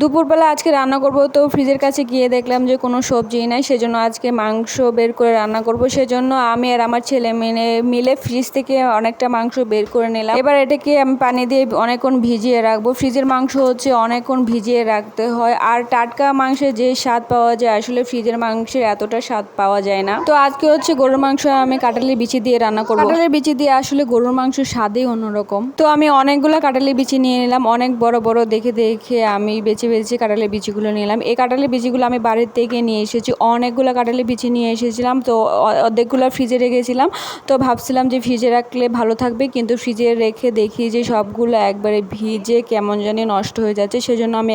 দুপুরবেলা আজকে রান্না করব, তো ফ্রিজের কাছে গিয়ে দেখলাম যে কোনো সবজি নাই, সেজন্য আজকে মাংস বের করে রান্না করব। সেজন্য আমি আর আমার ছেলে মেয়ে মিলে ফ্রিজ থেকে অনেকটা মাংস বের করে নিলাম। এবার এটাকে আমি পানি দিয়ে অনেকক্ষণ ভিজিয়ে রাখব। ফ্রিজের মাংস হচ্ছে অনেকক্ষণ ভিজিয়ে রাখতে হয়। আর টাটকা মাংসের যে স্বাদ পাওয়া যায়, আসলে ফ্রিজের মাংসের এতটা স্বাদ পাওয়া যায় না। তো আজকে হচ্ছে গরুর মাংস আমি কাটালি বিচি দিয়ে রান্না করব। কাটালের বিচি দিয়ে আসলে গরুর মাংস স্বাদই অন্যরকম। তো আমি অনেকগুলো কাটালি বিচি নিয়ে নিলাম। অনেক বড় বড় দেখে দেখে আমি বেছে বেছে কাঁঠালের বিচিগুলো নিলাম। এই কাঁঠালের বিচিগুলো আমি বাড়ির থেকে নিয়ে এসেছি। অনেকগুলো কাঁঠালের বিচি নিয়ে এসেছিলাম। তো অর্ধেকগুলো ফ্রিজে রেখেছিলাম। তো ভাবছিলাম যে ফ্রিজে রাখলে ভালো থাকবে। কিন্তু ফ্রিজে রেখে দেখি যে সবগুলো একবারে ভিজে কেমন জানি নষ্ট হয়ে যাচ্ছে। সেজন্য আমি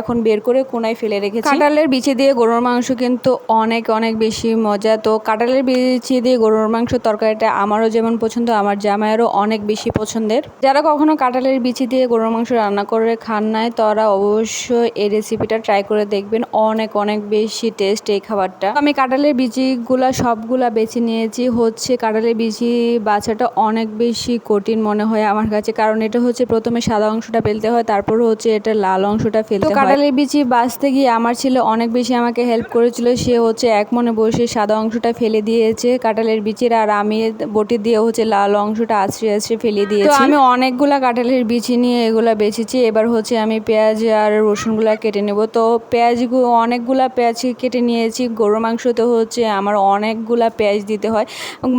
এখন বের করে কোনায় ফেলে রেখেছি। কাঁঠালের বিচি দিয়ে গরুর মাংস কিন্তু অনেক অনেক বেশি মজা। তো কাঁঠালের বিচি দিয়ে গরুর মাংস তরকারিটা আমারও যেমন পছন্দ, আমার জামাইয়েরও অনেক বেশি পছন্দের। যারা কখনো কাঁঠালের বিচি দিয়ে গরুর মাংস রান্না করে খান নাই, তারা অবশ্যই এই রেসিপিটা ট্রাই করে দেখবেন। অনেক অনেক বেশি টেস্ট এই খাবারটা। আমি কাঁঠালের বিচিগুলা সবগুলা বেছে নিয়েছি। হচ্ছে কাঁঠালের বিচি বাছাটা অনেক বেশি কঠিন মনে হয় আমার কাছে। কারণ এটা হচ্ছে প্রথমে সাদা অংশটা ফেলতে হয় তারপর হচ্ছে এটা লাল অংশটা ফেলতে হয়। কাঁঠালের বিচি বাছতে গিয়ে আমার ছেলে অনেক বেশি আমাকে হেল্প করেছিল। সে হচ্ছে এক মনে বসে সাদা অংশটা ফেলে দিয়েছে কাঁঠালের বিচির আর আমি বটি দিয়ে হচ্ছে লাল অংশটা আছড়ে আছড়ে ফেলে দিয়েছি। তো আমি অনেকগুলা কাঁঠালের বিচি নিয়ে এগুলা বেছেছি। এবার হচ্ছে আমি পেঁয়াজ আর রসুনগুলা কেটে নেব। তো পেঁয়াজগুলো অনেকগুলা পেঁয়াজ কেটে নিয়েছি। গরু মাংসতে হচ্ছে আমার অনেকগুলা পেঁয়াজ দিতে হয়।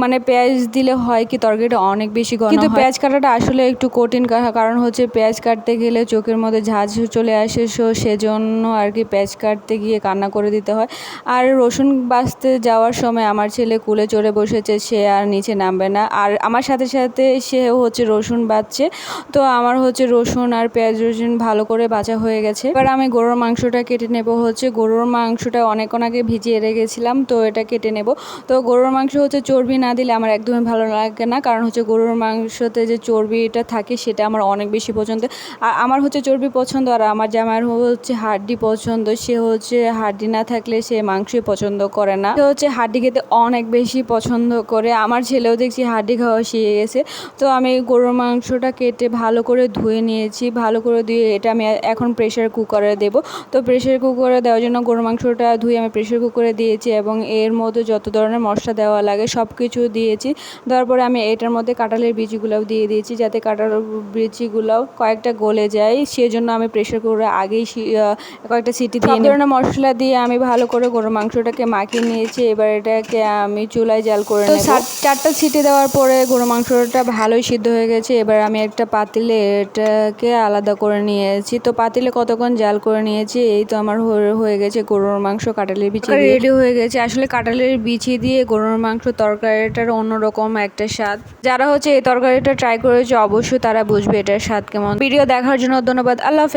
মানে পেঁয়াজ দিলে হয় কি তরকারিটা অনেক বেশি ঘন কিন্তু পেঁয়াজ কাটাটা আসলে একটু কঠিন কারণ হচ্ছে পেঁয়াজ কাটতে গেলে চোখের মধ্যে ঝাঁঝ চলে আসে সো সেজন্য আর কি পেঁয়াজ কাটতে গিয়ে কান্না করে দিতে হয়। আর রসুন বাঁচতে যাওয়ার সময় আমার ছেলে কুলে চড়ে বসেছে সে আর নিচে নামবে না। আর আমার সাথে সাথে সে হচ্ছে রসুন বাছছে তো আমার হচ্ছে রসুন আর পেঁয়াজ রসুন ভালো করে বাছা হয়ে গেছে। এবার আমি গরুর মাংসটা কেটে নেব হচ্ছে, গরুর মাংসটা অনেকক্ষণ আগে ভিজিয়ে রেখেছিলাম, তো এটা কেটে নেব। তো গরুর মাংস হচ্ছে চর্বি না দিলে আমার একদমই ভালো লাগে না, কারণ হচ্ছে গরুর মাংসতে যে চর্বিটা থাকে সেটা আমার অনেক বেশি পছন্দ। আর আমার হচ্ছে চর্বি পছন্দ আর আমার জামাইয়ের হচ্ছে হাড্ডি পছন্দ, সে হচ্ছে হাড্ডি না থাকলে সে মাংসই পছন্দ করে না। সে হচ্ছে হাড্ডি খেতে অনেক বেশি পছন্দ করে, আমার ছেলেও দেখছি হাড্ডি খাওয়া শিখে গেছে। তো আমি গরুর মাংসটা কেটে ভালো করে ধুয়ে নিয়েছি, ভালো করে ধুয়ে এটা আমি এখন প্রেশার কুকারে দেব। তো প্রেশার কুকারে দেওয়ার জন্য গরুর মাংসটা ধুয়ে আমি প্রেশার কুকারে দিয়েছি এবং এর মধ্যে যত ধরনের মশলা দেওয়া লাগে সব কিছু দিয়েছি। দেওয়ার পরে আমি এটার মধ্যে কাঁঠালের বীজগুলোও দিয়ে দিয়েছি যাতে কাঁঠালের বীজগুলোও কয়েকটা গলে যায়। সেজন্য আমি প্রেশার কুকারে আগেই কয়েকটা সিটি দিয়ে ধরনের মশলা দিয়ে আমি ভালো করে গরুর মাংসটাকে মাখিয়ে নিয়েছি। এবার এটাকে আমি চুলায় জাল করে তো চারটা সিটি দেওয়ার পরে গরু মাংসটা ভালোই সিদ্ধ হয়ে গেছে। এবার আমি একটা পাতিলে এটাকে আলাদা করে নিয়েছি। তো পাতিলে কতক্ষণ জাল করে নিয়েছি, এই তো আমার হয়ে- গেছে গরুর মাংস কাটালের বিচি রেডি হয়ে গেছে। আসলে কাটালের বিচি দিয়ে গরুর মাংস তরকারিটার অন্যরকম একটা স্বাদ। যারা হচ্ছে এই তরকারিটা ট্রাই করেছে, অবশ্যই তারা বুঝবে এটার স্বাদ কেমন। ভিডিও দেখার জন্য ধন্যবাদ। আল্লাহ হাফেজ।